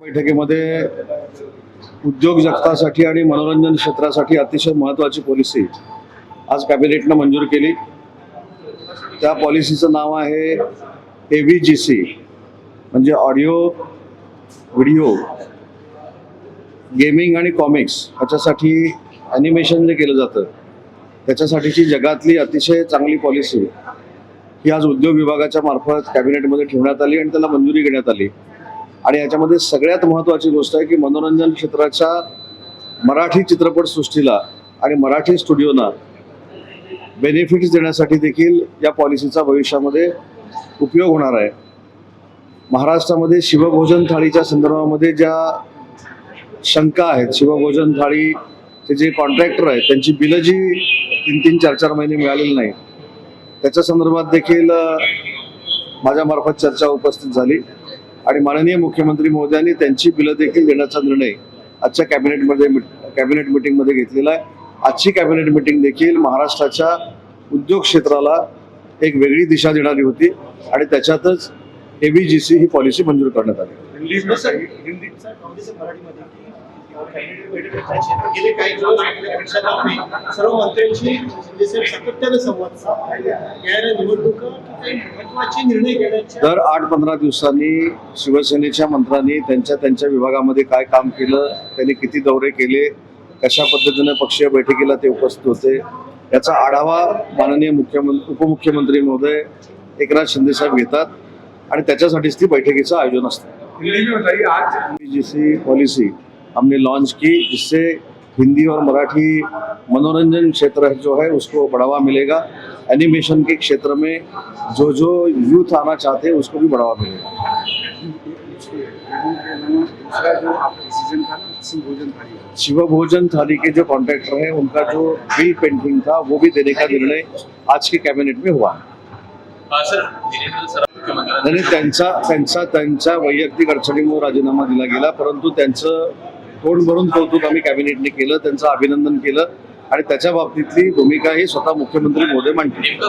बैठकीमध्ये उद्योग जगतासाठी आणि मनोरंजन क्षेत्रासाठी अतिशय महत्त्वाची पॉलिसी आज कॅबिनेटनं मंजूर केली. त्या पॉलिसीचं नाव आहे ए व्ही जी सी म्हणजे ऑडिओ व्हिडिओ गेमिंग आणि कॉमिक्स ह्याच्यासाठी ॲनिमेशन जे केलं जातं त्याच्यासाठीची जगातली अतिशय चांगली पॉलिसी ही आज उद्योग विभागाच्या मार्फत कॅबिनेटमध्ये ठेवण्यात आली आणि त्याला मंजुरी घेण्यात आली. आणि याच्यामध्ये सगळ्यात महत्त्वाची गोष्ट आहे की मनोरंजन क्षेत्राच्या मराठी चित्रपटसृष्टीला आणि मराठी स्टुडिओना बेनिफिट्स देण्यासाठी देखील या पॉलिसीचा भविष्यामध्ये उपयोग होणार आहे. महाराष्ट्रामध्ये शिवभोजन थाळीच्या संदर्भामध्ये ज्या शंका आहेत शिवभोजन थाळीचे जे कॉन्ट्रॅक्टर आहेत त्यांची बिलं जी तीन तीन चार चार महिने मिळालेली नाही त्याच्या संदर्भात देखील माझ्यामार्फत चर्चा उपस्थित झाली. आणि माननीय मुख्यमंत्री महोदयांनी त्यांची बिलं देखील देण्याचा निर्णय आजच्या कॅबिनेटमध्ये कॅबिनेट मिटिंगमध्ये घेतलेला आहे. आजची कॅबिनेट मिटिंग देखील महाराष्ट्राच्या उद्योग क्षेत्राला एक वेगळी दिशा देणारी होती आणि त्याच्यातच A B G C he policy मंजूर करण्यात आली. गेले काही दिवस आपल्या पक्षाला सर्व मंत्र्यांशी शिंदे साहेब सातत्याने संवाद साधतात. या निवडणुका काही महत्त्वाचे निर्णय घेण्याच्या दर आठ पंधरा दिवसांनी शिवसेनेच्या मंत्र्यांनी त्यांच्या त्यांच्या विभागामध्ये काय काम केलं त्यांनी किती दौरे केले कशा पद्धतीने पक्षीय बैठकीला ते उपस्थित होते याचा आढावा माननीय मुख्यमंत्री उपमुख्यमंत्री महोदय एकनाथ शिंदे साहेब घेतात आणि त्याच्यासाठीच ती बैठकीचं आयोजन असतं पॉलिसी हमने लॉन्च की जिससे हिंदी और मराठी मनोरंजन क्षेत्र जो है उसको बढ़ावा मिलेगा। एनिमेशन के क्षेत्र में जो जो यूथ आना चाहते हैं उसको भी बढ़ावा मिलेगा। सिंह भोजन थाली के जो कॉन्ट्रैक्टर हैं उनका जो बिल पेंटिंग था वो भी देने का निर्णय आज के कैबिनेट में हुआ हा, आणि त्यांचा त्यांचा त्यांच्या वैयक्तिक अडचणीमुळे राजीनामा दिला गेला परंतु त्यांचं तोंड भरून कौतुक आम्ही कॅबिनेटने केलं त्यांचं अभिनंदन केलं आणि त्याच्या बाबतीतली भूमिका ही स्वतः मुख्यमंत्री मोदी मांडतील.